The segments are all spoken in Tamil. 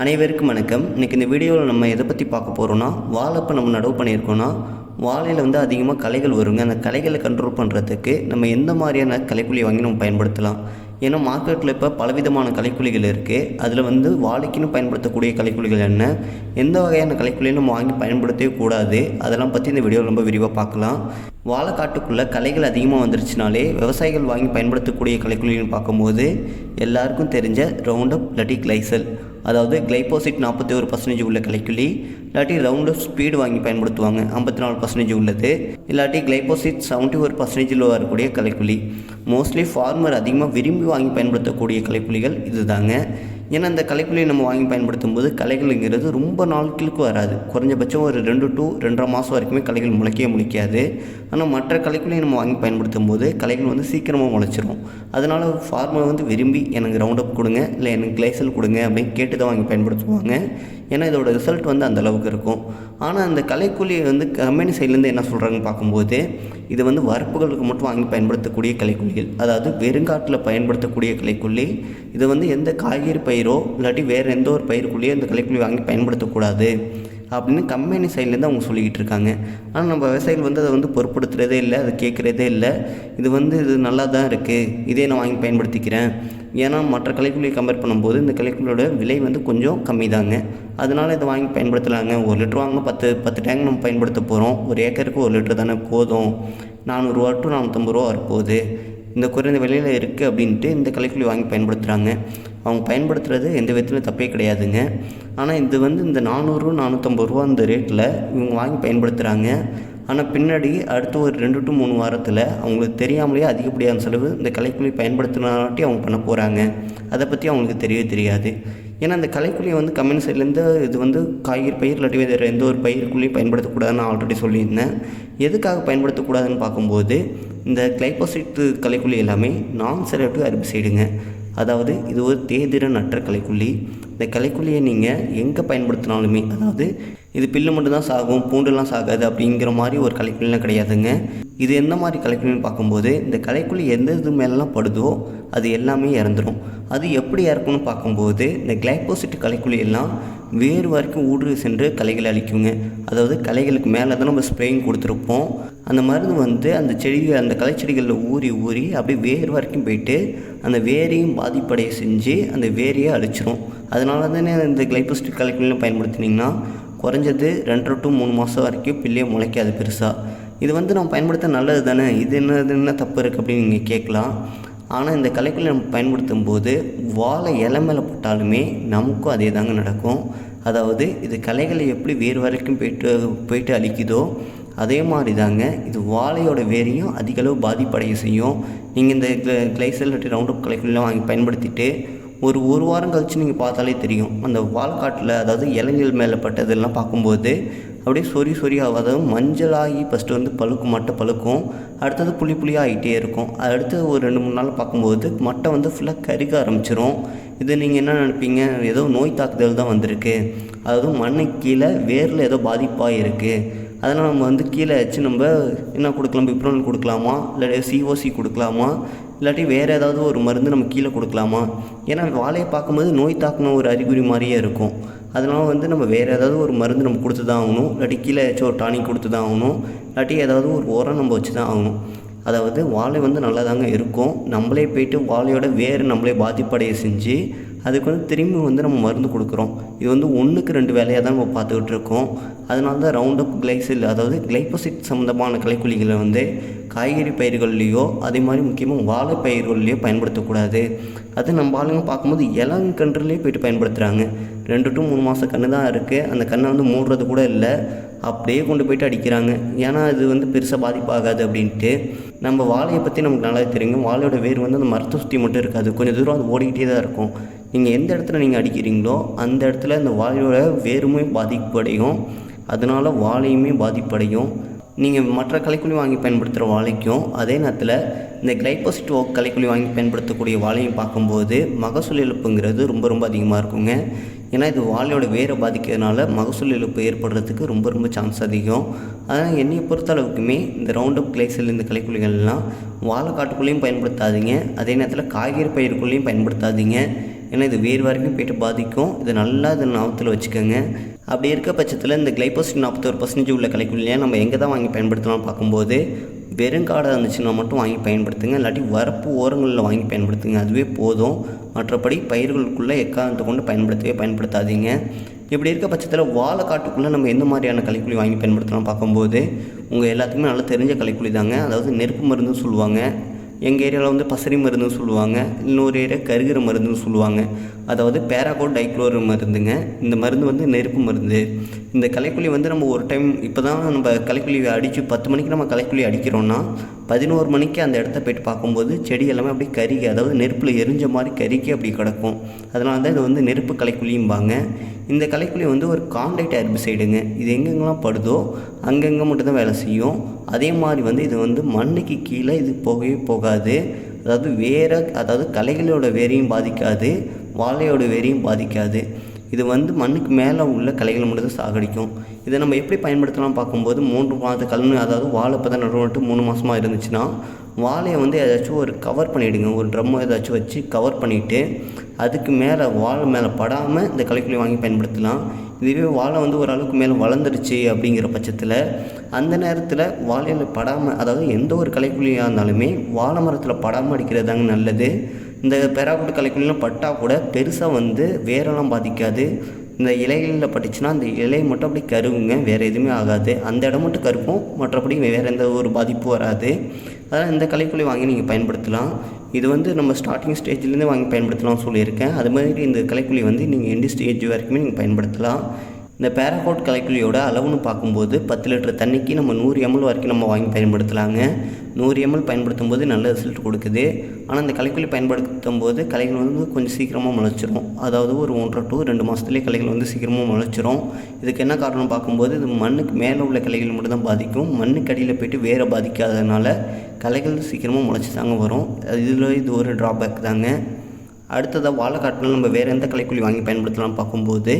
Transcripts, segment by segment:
அனைவருக்கும் வணக்கம். இன்றைக்கி இந்த வீடியோவில் நம்ம எதை பற்றி பார்க்க போகிறோன்னா வாழை இப்போ நம்ம நடவு பண்ணியிருக்கோன்னா வாழையில் வந்து அதிகமாக கலைகள் வருங்க. அந்த கலைகளை கண்ட்ரோல் பண்ணுறதுக்கு நம்ம எந்த மாதிரியான கலைக்குழி வாங்கி நம்ம பயன்படுத்தலாம்? ஏன்னா மார்க்கெட்டில் இப்போ பலவிதமான கலைக்குழிகள் இருக்குது அதில் வந்து வாழைக்குன்னு பயன்படுத்தக்கூடிய கலைக்குழிகள் என்ன? எந்த வகையான கலைக்குழியும் நம்ம வாங்கி பயன்படுத்தவே கூடாது? அதெல்லாம் பற்றி இந்த வீடியோவில் ரொம்ப விரிவாக பார்க்கலாம். வாழைக்காட்டுக்குள்ளே கலைகள் அதிகமாக வந்துருச்சுனாலே விவசாயிகள் வாங்கி பயன்படுத்தக்கூடிய கலைக்குழின்னு பார்க்கும்போது எல்லாருக்கும் தெரிஞ்ச ரவுண்டப் லட்டி கிளைசல் அதாவது கிளைபோசிட் நாற்பத்தி ஒரு பர்சன்டேஜ் உள்ள கலைக்குள்ளி இல்லாட்டி ரவுண்ட் ஸ்பீடு வாங்கி பயன்படுத்துவாங்க. ஐம்பத்தி நாலு பர்சன்டேஜ் உள்ளது. இல்லாட்டி கிளைபோசிட் செவன்ட்டி ஒரு பர்சன்டேஜில் வரக்கூடிய கலைக்குள்ளி மோஸ்ட்லி ஃபார்மர் அதிகமாக விரும்பி வாங்கி பயன்படுத்தக்கூடிய களைக்குழிகள் இதுதாங்க. ஏன்னா அந்த கலைக்குள்ளியை நம்ம வாங்கி பயன்படுத்தும் போது கலைகள்ங்கிறது ரொம்ப நாட்களுக்கு வராது. குறைஞ்சபட்சம் ஒரு ரெண்டு டு ரெண்டரை மாதம் வரைக்குமே கலைகள் முளைக்கவே முளைக்காது. ஆனால் மற்ற களைக்குழியை நம்ம வாங்கி பயன்படுத்தும் போது கலைகள் வந்து சீக்கிரமாக முளைச்சிரும். அதனால் ஃபார்மர் வந்து விரும்பி எனக்கு ரவுண்ட் அப் கொடுங்க இல்லை எனக்கு கிளைசல் கொடுங்க அப்படின்னு கேட்டு தான் வாங்கி பயன்படுத்துவாங்க. ஏன்னா இதோட ரிசல்ட் வந்து அந்த அளவுக்கு இருக்கும். ஆனால் அந்த கலைக்குழி வந்து கம்பெனி சைட்லேருந்து என்ன சொல்கிறாங்கன்னு பார்க்கும்போது இது வந்து வரப்புகளுக்கு மட்டும் வாங்கி பயன்படுத்தக்கூடிய கலைக்குழிகள் அதாவது வெறுங்காட்டில் பயன்படுத்தக்கூடிய கலைக்குள்ளி இது வந்து எந்த காய்கறி பயிர் பயிரோ இல்லாட்டி வேறு எந்த ஒரு பயிருக்குள்ளேயோ இந்த கலைக்குழி வாங்கி பயன்படுத்தக்கூடாது அப்படின்னு கம்பெனி சைட்லேருந்து அவங்க சொல்லிக்கிட்டு இருக்காங்க. ஆனால் நம்ம விவசாயிகள் வந்து அதை வந்து பொருட்படுத்துகிறதே இல்லை அதை கேட்குறதே இல்லை. இது வந்து இது நல்லா தான் இருக்குது இதே நான் வாங்கி பயன்படுத்திக்கிறேன். ஏன்னா மற்ற கலைக்குழியை கம்பேர் பண்ணும்போது இந்த கலைக்குழியோட விலை வந்து கொஞ்சம் கம்மி தாங்க அதனால் இதை வாங்கி பயன்படுத்தலாங்க. ஒரு லிட்டர் வாங்க பத்து பத்து டேங்க் நம்ம பயன்படுத்த போகிறோம் ஒரு ஏக்கருக்கு ஒரு லிட்டர் தானே போதும். நானூறுரூவா டு நானூற்றம்பது ரூபா வரப்போகுது. இந்த குறைந்த விலையில் இருக்குது அப்படின்ட்டு இந்த கலைக்குழி வாங்கி பயன்படுத்துகிறாங்க அவங்க பயன்படுத்துகிறது எந்த விதத்துலையும் தப்பே கிடையாதுங்க. ஆனால் இது வந்து இந்த நானூறு நானூற்றம்பது ரூபா இந்த ரேட்டில் இவங்க வாங்கி பயன்படுத்துகிறாங்க ஆனால் பின்னாடி அடுத்த ஒரு ரெண்டு டு மூணு வாரத்தில் அவங்களுக்கு தெரியாமலேயே அதிகப்படியான செலவு இந்த கலைக்குழி பயன்படுத்தினாட்டி அவங்க பண்ண போகிறாங்க அதை பற்றி அவங்களுக்கு தெரியவே தெரியாது. ஏன்னா அந்த கலைக்குழியை வந்து கம்பெனி சைட்லேருந்து இது வந்து காய்கறி பயிர் இல்லாட்டி வேறு எந்த ஒரு பயிருக்குள்ளேயும் பயன்படுத்தக்கூடாதுன்னு நான் ஆல்ரெடி சொல்லியிருந்தேன். எதுக்காக பயன்படுத்தக்கூடாதுன்னு பார்க்கும்போது இந்த கிளைபோசிட் கலைக்குழி எல்லாமே நான் செலக்டிவ் அரிபிசைடுங்க அதாவது இது ஒரு தேதிறன் அற்ற கலைக்குள்ளி இந்த கலைக்குள்ளியை நீங்கள் எங்கே பயன்படுத்தினாலுமே அதாவது இது பில்லு மட்டும்தான் சாகும் பூண்டுலாம் சாகாது அப்படிங்கிற மாதிரி ஒரு கலைக்குள்ளிலாம் கிடையாதுங்க. இது எந்த மாதிரி கலைக்குள்ளின்னு பார்க்கும்போது இந்த கலைக்குள்ளி எந்த இது மேலெலாம் படுதோ அது எல்லாமே இறந்துடும் அது எப்படி இறக்கணும்னு பார்க்கும்போது இந்த கிளைபோசிட் கலைக்குள்ளி எல்லாம் வேர் வரைக்கும் ஊடுருவி சென்று களைகளை அழிக்குங்க. அதாவது களைகளுக்கு மேலே தான் நம்ம ஸ்ப்ரேயிங் கொடுத்துருப்போம். அந்த மருந்து வந்து அந்த செடி அந்த களைச்செடிகளில் ஊறி ஊறி அப்படியே வேர் வரைக்கும் போயிட்டு அந்த வேரையும் பாதிப்படைய செஞ்சு அந்த வேரையே அழிச்சிரும். அதனால தானே இந்த கிளைபோஸ்டிக் கலைக்குள்ளியும் பயன்படுத்தினீங்கன்னா குறைஞ்சது ரெண்டரை டு மூணு மாதம் வரைக்கும் பிள்ளையே முளைக்காது பெருசாக இது வந்து நம்ம பயன்படுத்த நல்லது தானே? இது என்ன என்ன தப்பு இருக்குது அப்படின்னு நீங்கள் கேட்கலாம். ஆனால் இந்த கலைக்குள்ளே நம்ம பயன்படுத்தும் போது வாழை இலை மேலே போட்டாலுமே நமக்கும் அதே தாங்க நடக்கும். அதாவது இது கலைகளை எப்படி வேறு வரைக்கும் போயிட்டு போயிட்டு அழிக்குதோ அதே மாதிரி தாங்க இது வாழையோட வேரையும் அதிகளவு பாதிப்படைய செய்யும். நீங்கள் இந்த கிளைசல் ரவுண்ட் அப் கலைக்குள்ளெலாம் வாங்கி பயன்படுத்திட்டு ஒரு ஒரு வாரம் கழித்து நீங்கள் பார்த்தாலே தெரியும். அந்த வாழைக்காட்டில் அதாவது இலைகள் மேலே பட்டதெல்லாம் பார்க்கும்போது அப்படியே சொறி சொறியாக அதாவது மஞ்சளாகி ஃபஸ்ட்டு வந்து பழுக்கும் மட்டை பழுக்கும். அடுத்தது புளி புளியாக ஆகிட்டே இருக்கும். அடுத்து ஒரு ரெண்டு மூணு நாள் பார்க்கும்போது மட்டை வந்து ஃபுல்லாக கருக ஆரம்பிச்சிரும். இது நீங்கள் என்ன நினைப்பீங்க? ஏதோ நோய் தாக்குதல் தான் வந்திருக்கு. அதாவது மண்ணை கீழே வேரில் ஏதோ பாதிப்பாக இருக்குது அதனால் நம்ம வந்து கீழே வச்சு நம்ம என்ன கொடுக்கலாம்? பிப்ரோன் கொடுக்கலாமா? இல்லை சிஓசி கொடுக்கலாமா? இல்லாட்டி வேறு ஏதாவது ஒரு மருந்து நம்ம கீழே கொடுக்கலாமா? ஏன்னா வாழையை பார்க்கும்போது நோய் தாக்கின ஒரு அறிகுறி மாதிரியே இருக்கும். அதனால் வந்து நம்ம வேறு ஏதாவது ஒரு மருந்து நம்ம கொடுத்து தான் ஆகணும். இல்லாட்டி கீழே ஏதாச்சும் ஒரு டானிக் கொடுத்து தான் ஆகணும். இல்லாட்டி ஏதாவது ஒரு உரம் நம்ம வச்சு தான் ஆகணும். அதாவது வாழை வந்து நல்லா தாங்க இருக்கும். நம்மளே போயிட்டு வாழையோட வேறு நம்மளே பாதிப்படைய செஞ்சு அதுக்கு வந்து திரும்பி வந்து நம்ம மருந்து கொடுக்குறோம். இது வந்து ஒன்றுக்கு ரெண்டு வேலையாக தான் நம்ம பார்த்துக்கிட்டு இருக்கோம். அதனால தான் ரவுண்ட் அப் கிளைசில் அதாவது கிளைபோசிட் சம்மந்தமான கலைக்குழிகளை வந்து காய்கறி பயிர்கள்லேயோ அதே மாதிரி முக்கியமாக வாழை பயிர்கள்லேயோ பயன்படுத்தக்கூடாது. அது நம்ம ஆளுங்க பார்க்கும்போது இளங்கன்றுலேயே போயிட்டு பயன்படுத்துகிறாங்க ரெண்டு டு மூணு மாதம் கன்று தான் இருக்குது அந்த கண்ணை வந்து மூடுறது கூட இல்லை. அப்படியே கொண்டு போயிட்டு அடிக்கிறாங்க. ஏன்னா அது வந்து பெருசாக பாதிப்பாகாது அப்படின்ட்டு. நம்ம வாழையை பற்றி நமக்கு நல்லா தெரியுங்க வாழையோட வேர் வந்து அந்த மரத்தை சுற்றி மட்டும் இருக்காது. கொஞ்சம் தூரம் அது ஓடிக்கிட்டே தான் இருக்கும். நீங்கள் எந்த இடத்துல நீங்கள் அடிக்கிறீங்களோ அந்த இடத்துல அந்த வாழையோட வேருமே பாதிப்படையும். அதனால் வாழையுமே பாதிப்படையும். நீங்கள் மற்ற கலைக்குழி வாங்கி பயன்படுத்துகிற வாழைக்கும் அதே நேரத்தில் இந்த கிளைபோசிட் கலைக்குழி வாங்கி பயன்படுத்தக்கூடிய வாழையும் பார்க்கும்போது மகசூல் இழப்புங்கிறது ரொம்ப ரொம்ப அதிகமாக இருக்குங்க. ஏன்னா இது வாழையோட வேரை பாதிக்கிறதுனால மகசூல் இழப்பு ஏற்படுறதுக்கு ரொம்ப ரொம்ப சான்ஸ் அதிகம். அதனால் என்னை பொறுத்த அளவுக்குமே இந்த ரவுண்ட் அப் கிளைசல் இந்த கலைக்குழிகள்லாம் வாழை காட்டுக்குள்ளேயும் பயன்படுத்தாதீங்க. அதே நேரத்தில் காய்கறி பயிருக்குள்ளேயும் பயன்படுத்தாதீங்க. ஏன்னா இது வேர் வரைக்கும் போயிட்டு பாதிக்கும். இதை நல்லா இதை ஞாபகத்தில் வச்சுக்கோங்க. அப்படி இருக்க பட்சத்தில் இந்த கிளைபோசிட் நாற்பத்தோரு பர்சன்டேஜ் உள்ள கலைக்குள்ளையே நம்ம எங்கே தான் வாங்கி பயன்படுத்தலாம் பார்க்கும்போது வெறுங்காடாக இருந்துச்சுன்னா மட்டும் வாங்கி பயன்படுத்துங்க. இல்லாட்டி வரப்பு ஓரங்களில் வாங்கி பயன்படுத்துங்க. அதுவே போதும். மற்றபடி பயிர்களுக்குள்ளே எக்காரணத்தை கொண்டு பயன்படுத்தவே பயன்படுத்தாதீங்க. இப்படி இருக்க பட்சத்தில் வாழைக்காட்டுக்குள்ளே நம்ம எந்த மாதிரியான கலைக்குழி வாங்கி பயன்படுத்தலாம் பார்க்கும்போது உங்கள் எல்லாத்துக்குமே நல்லா தெரிஞ்ச கலைக்குழி தாங்க. அதாவது நெருப்பு மருந்துன்னு சொல்லுவாங்க. எங்கள் ஏரியாவில் வந்து பசரி மருந்துன்னு சொல்லுவாங்க இன்னொரு ஏரியா கருகிற மருந்துன்னு சொல்லுவாங்க. அதாவது பேராகோட் டைக்ளோர் மருந்துங்க. இந்த மருந்து வந்து நெருப்பு மருந்து. இந்த கலைக்குழி வந்து நம்ம ஒரு டைம் இப்போ தான் நம்ம கலைக்குழி அடித்து பத்து மணிக்கு நம்ம கலைக்குழி அடிக்கிறோன்னா பதினோரு மணிக்கு அந்த இடத்த போயிட்டு பார்க்கும்போது செடி எல்லாமே அப்படியே கருகி அதாவது நெருப்பில் எரிஞ்ச மாதிரி கருகி அப்படி கிடக்கும். அதனால தான் இது வந்து நெருப்பு கலைக்குழியும்பாங்க இந்த கலைக்குழி வந்து ஒரு காண்டாக்ட் ஹெர்பிசைடுங்க இது எங்கெங்கெல்லாம் படுதோ அங்கங்கே மட்டும்தான் வேலை செய்யும். அதே மாதிரி வந்து இது வந்து மண்ணுக்கு கீழே இது போகவே போகாது. அதாவது வேற அதாவது கலைகளோட வேரையும் பாதிக்காது வாழையோட வேரையும் பாதிக்காது. இது வந்து மண்ணுக்கு மேலே உள்ள கலைகளை மட்டும் தான் சாகடிக்கும். இதை நம்ம எப்படி பயன்படுத்தலாம் பார்க்கும்போது மூன்று மாத கல்னு அதாவது வாழை இப்போ தான் நடுவட்டு மூணு மாதமாக இருந்துச்சுன்னா வாழையை வந்து ஏதாச்சும் ஒரு கவர் பண்ணிவிடுங்க ஒரு ட்ரம்மோ ஏதாச்சும் வச்சு கவர் பண்ணிவிட்டு அதுக்கு மேலே வாழை மேலே படாமல் இந்த கலைக்குள்ளி வாங்கி பயன்படுத்தலாம். இதுவே வாழை வந்து ஓரளவுக்கு மேலே வளர்ந்துருச்சு அப்படிங்கிற பட்சத்தில் அந்த நேரத்தில் வாழையில் படாமல் அதாவது எந்த ஒரு கலைக்குழியாக இருந்தாலுமே வாழை மரத்தில் படாமல் அடிக்கிறது தாங்க நல்லது. இந்த பெராக்குடி கலைக்குள்ளே பட்டால் கூட பெருசாக வந்து வேரெல்லாம் பாதிக்காது. இந்த இலைகளில் பட்டுச்சுன்னா அந்த இலை மட்டும் அப்படி கருகுங்க வேறு எதுவுமே ஆகாது. அந்த இடம் மட்டும் கருக்கும் மற்றபடி வேறு எந்த ஒரு பாதிப்பும் வராது. அதனால் இந்த கலைக்குழி வாங்கி நீங்கள் பயன்படுத்தலாம். இது வந்து நம்ம ஸ்டார்டிங் ஸ்டேஜ்லேருந்தே வாங்கி பயன்படுத்தலாம்னு சொல்லியிருக்கேன். அது மாதிரி இந்த கலைக்குழி வந்து நீங்கள் எண்டு ஸ்டேஜ் வரைக்குமே நீங்கள் பயன்படுத்தலாம். இந்த பேராகோட் கலைக்குழியோட அளவுன்னு பார்க்கும்போது பத்து லிட்டர் தண்ணிக்கு நம்ம நூறு எம்எல் வரைக்கும் நம்ம வாங்கி பயன்படுத்தலாங்க. நூறு எம்எல் பயன்படுத்தும் போது நல்ல ரிசல்ட் கொடுக்குது. ஆனால் இந்த கலைக்குழி பயன்படுத்தும் போது கலைகள் வந்து கொஞ்சம் சீக்கிரமாக முளைச்சிரும். அதாவது ஒரு ஒன்றரை டு ரெண்டு மாதத்துலேயே கலைகள் வந்து சீக்கிரமாக முளைச்சிரும். இதுக்கு என்ன காரணம் பார்க்கும்போது இது மண்ணுக்கு மேலே உள்ள கலைகள் மட்டும் தான் பாதிக்கும். மண்ணுக்கு அடியில் போயிட்டு வேரை பாதிக்காததுனால கலைகள் சீக்கிரமாக முளைச்சி தாங்க வரும். இதில் இது ஒரு ட்ராபேக் தாங்க. அடுத்ததாக வாழைக்காட்டில் நம்ம வேறு எந்த கலைக்குழி வாங்கி பயன்படுத்தலாம் பார்க்கும்போது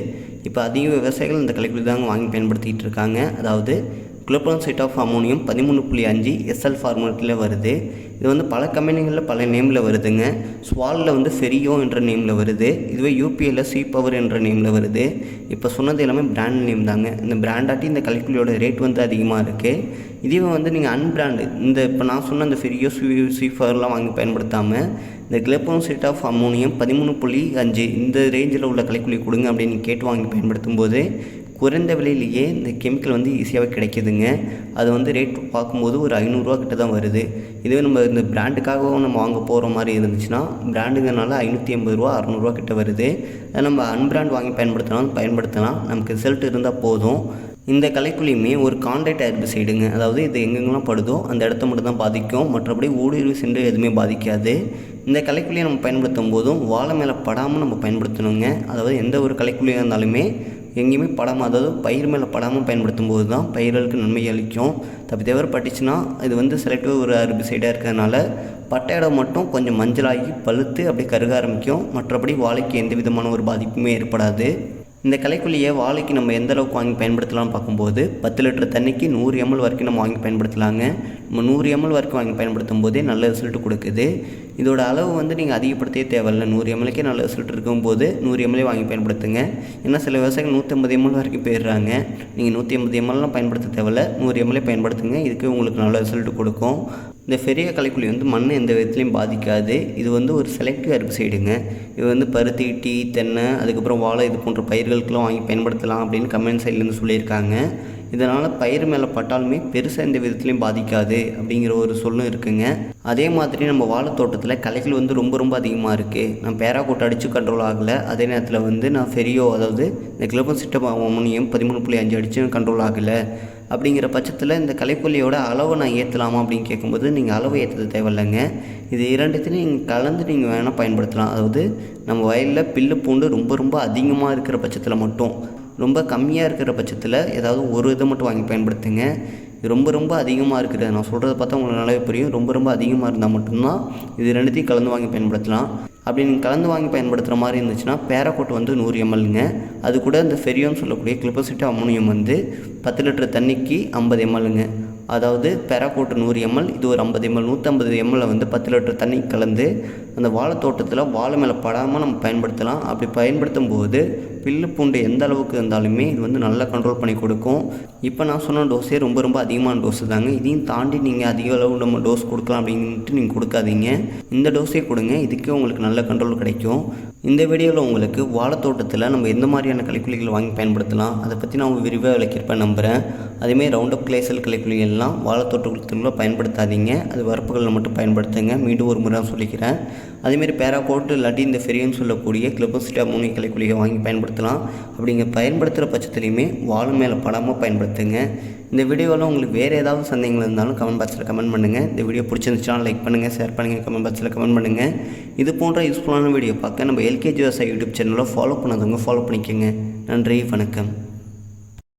இப்போ அதிக விவசாயிகள் இந்த கலைக்குழி தாங்க வாங்கி பயன்படுத்திகிட்டு இருக்காங்க. அதாவது குளோபோன்சைட் ஆஃப் அமோனியம் பதிமூணு புள்ளி அஞ்சு எஸ்எல் ஃபார்மேட்டில் வருது. இது வந்து பல கம்பெனிகளில் பல நேமில் வருதுங்க. ஸ்வாலில் வந்து ஃபெரியோ என்ற நேமில் வருது. இதுவே யூபிஎல்ல சி பவர் என்ற நேமில் வருது. இப்போ சொன்னது எல்லாமே பிராண்ட் நேம் தாங்க. இந்த பிராண்டாட்டி இந்த கலைக்குழியோட ரேட் வந்து அதிகமாக இருக்குது இதுவே வந்து நீங்கள் அன்பிராண்டு இந்த இப்போ நான் சொன்ன அந்த ஃபெரியோ சி சி பவர்லாம் வாங்கி பயன்படுத்தாமல் இந்த கிளப்போசைட் ஆஃப் அமோனியம் பதிமூணு புள்ளி அஞ்சு இந்த ரேஞ்சில் உள்ள கலைக்குழி கொடுங்க அப்படின்னு கேட்டு வாங்கி பயன்படுத்தும் போது குறைந்த விலையிலேயே இந்த கெமிக்கல் வந்து ஈஸியாகவே கிடைக்கிதுங்க. அது வந்து ரேட் பார்க்கும்போது ஒரு ஐநூறுரூவா கிட்ட தான் வருது. இதுவே நம்ம இந்த பிராண்டுக்காகவும் நம்ம வாங்க போகிற மாதிரி இருந்துச்சுன்னா பிராண்டுங்கிறனால ஐநூற்றி ஐம்பது ரூபா அறநூறுவா கிட்ட வருது. அதை நம்ம அன்பிராண்ட் வாங்கி பயன்படுத்தினாலும் பயன்படுத்தலாம். நமக்கு ரிசல்ட் இருந்தால் போதும். இந்த கலைக்குழியுமே ஒரு கான்ட்ராக்ட் ஹெர்பிசைடுங்க அதாவது இது எங்கெங்கெல்லாம் படுதோ அந்த இடத்த மட்டும் தான் பாதிக்கும். மற்றபடி ஊடுருவி சென்று எதுவுமே பாதிக்காது. இந்த கலைக்குழியை நம்ம பயன்படுத்தும் போதும் வாழை மேலே படாமல் நம்ம பயன்படுத்தணுங்க. அதாவது எந்த ஒரு கலைக்குழியாக இருந்தாலுமே எங்கேயுமே படாமல் அதாவது பயிர் மேலே படாமல் பயன்படுத்தும் போது தான் பயிர்களுக்கு நன்மை அளிக்கும். தப்பி தவிர பட்டுச்சுன்னா இது வந்து செலக்டிவ் ஒரு அரிபிசைடாக இருக்கிறதுனால பட்டை இடம் மட்டும் கொஞ்சம் மஞ்சளாகி பழுத்து அப்படியே கருக ஆரம்பிக்கும். மற்றபடி வாழைக்கு எந்த விதமான ஒரு பாதிப்புமே ஏற்படாது. இந்த கலைக்குள்ளேயே வாழைக்கு நம்ம எந்த அளவுக்கு வாங்கி பயன்படுத்தலாம்னு பார்க்கும்போது பத்து லிட்டர் தண்ணிக்கு நூறு எம்எல் வரைக்கும் நம்ம வாங்கி பயன்படுத்தலாங்க. நம்ம நூறு எம்எல் வரைக்கும் வாங்கி பயன்படுத்தும் போதே நல்ல ரிசல்ட் கொடுக்குது. இதோட அளவு வந்து நீங்கள் அதிகப்படுத்தவே தேவையில்ல. நூறு எம்எல்க்கே நல்ல ரிசல்ட் இருக்கும்போது நூறு எம்எல்ஏ வாங்கி பயன்படுத்துங்க. ஏன்னா சில விவசாயிகள் நூற்றம்பது எம்எல் வரைக்கும் போயிடுறாங்க. நீங்கள் நூற்றி ஐம்பது எம்எல்லாம் பயன்படுத்த தேவையில்ல. நூறு எம்எல்ஏ பயன்படுத்துங்க. இதுக்கு உங்களுக்கு நல்ல ரிசல்ட் கொடுக்கும். இந்த பெரிய களைக்குழி வந்து மண்ணை எந்த விதத்துலையும் பாதிக்காது. இது வந்து ஒரு செலக்டிவ் ஹெர்பிசைடுங்க இது வந்து பருத்தி டீ தென்னை அதுக்கப்புறம் வாழை இது போன்ற பயிர்களுக்கெல்லாம் வாங்கி பயன்படுத்தலாம் அப்படின்னு கமெண்ட் சைட்லேருந்து சொல்லியிருக்காங்க. இதனால் பயிர் மேலே பட்டாலுமே பெருசாக எந்த விதத்துலையும் பாதிக்காது அப்படிங்கிற ஒரு சொல்லும் இருக்குங்க. அதே மாதிரி நம்ம வாழைத்தோட்டத்தில் களைகள் வந்து ரொம்ப ரொம்ப அதிகமாக இருக்குது நான் பேராகோட் அடித்து கண்ட்ரோல் ஆகலை. அதே நேரத்தில் வந்து நான் ஃபெரியோ அதாவது இந்த கிளோபோசிட்டம் அமோனியம் பதிமூணு புள்ளி அஞ்சு அடித்து கண்ட்ரோல் ஆகலை. அப்படிங்கிற பட்சத்தில் இந்த கலைப்புள்ளியோட அளவை நான் ஏற்றலாமா அப்படின்னு கேட்கும்போது நீங்கள் அளவு ஏற்றது தேவையில்லைங்க. இது இரண்டுத்தையும் நீங்கள் கலந்து நீங்கள் வேணால் பயன்படுத்தலாம். அதாவது நம்ம வயலில் பில்லு பூண்டு ரொம்ப ரொம்ப அதிகமாக இருக்கிற பட்சத்தில் மட்டும் ரொம்ப கம்மியாக இருக்கிற பட்சத்தில் ஏதாவது ஒரு இதை மட்டும் வாங்கி பயன்படுத்துங்க. இது ரொம்ப ரொம்ப அதிகமாக இருக்கிறது. நான் சொல்கிறத பார்த்தா உங்களுக்கு நல்லாவே புரியும். ரொம்ப ரொம்ப அதிகமாக இருந்தால் மட்டும்தான் இது ரெண்டுத்தையும் கலந்து வாங்கி பயன்படுத்தலாம். அப்படி நீங்கள் கலந்து வாங்கி பயன்படுத்துகிற மாதிரி இருந்துச்சுன்னா பேராக்கோட் வந்து நூறு எம்எல்ங்க அது கூட இந்த ஃபெரியோன்னு சொல்லக்கூடிய கிளிப்போசிட்டி அமோனியம் வந்து பத்து லிட்டர் தண்ணிக்கு ஐம்பது எம்எல்ங்க அதாவது பெராக்கோட்டு நூறு எம்எல் இது ஒரு ஐம்பது எம்எல் நூற்றம்பது எம்எல்ல வந்து பத்து லிட்டர் தண்ணி கலந்து அந்த வாழை தோட்டத்தில் வாழை மேலே படாமல் நம்ம பயன்படுத்தலாம். அப்படி பயன்படுத்தும் போது பில்லு பூண்டு எந்த அளவுக்கு இருந்தாலுமே இது வந்து நல்லா கண்ட்ரோல் பண்ணி கொடுக்கும். இப்போ நான் சொன்ன டோஸே ரொம்ப ரொம்ப அதிகமான டோஸ் தாங்க. இதையும் தாண்டி நீங்கள் அதிக அளவு நம்ம டோஸ் கொடுக்கலாம் அப்படின்ட்டு நீங்கள் கொடுக்காதீங்க. இந்த டோஸே கொடுங்க. இதுக்கே உங்களுக்கு நல்ல கண்ட்ரோல் கிடைக்கும். இந்த வீடியோவில் உங்களுக்கு வாழைத்தோட்டத்தில் நம்ம எந்த மாதிரியான கலைக்குழிகள் வாங்கி பயன்படுத்தலாம் அதை பற்றி நான் விரிவாக விளக்கியிருப்பேன் நம்புகிறேன் அதேமாதிரி ரவுண்ட் அப் கிளேசல் கலைக்குலிகள்லாம் வாழைத்தோட்டத்துக்குள்ள பயன்படுத்தாதீங்க. அது வரப்புகளில் மட்டும் பயன்படுத்துங்க. மீண்டும் ஒரு முறை நான் சொல்லிக்கிறேன். அதேமாரி பேராகோட் இல்லாட்டி இந்த ஃபெரியன்னு சொல்லக்கூடிய கிளபோசிட்டா மூணு குழியை வாங்கி பயன்படுத்தலாம். அப்படிங்க பயன்படுத்துகிற பட்சத்துலையுமே வாழை மேலே படாமல் பயன்படுத்துங்க. இந்த வீடியோவில் உங்களுக்கு வேறு ஏதாவது சந்தேகங்கள் இருந்தாலும் கமெண்ட் பாக்ஸில் கமெண்ட் பண்ணுங்கள் இந்த வீடியோ பிடிச்சிருந்துச்சுன்னா லைக் பண்ணுங்கள் ஷேர் பண்ணுங்கள் கமெண்ட் பாக்ஸில் கமெண்ட் பண்ணுங்கள் இது போன்ற யூஸ்ஃபுல்லான வீடியோ பார்க்க நம்ம எல்கேஜி விவசாய யூடியூப் சேனலை ஃபாலோ பண்ணாதவங்க ஃபாலோ பண்ணிக்கோங்க. நன்றி வணக்கம்.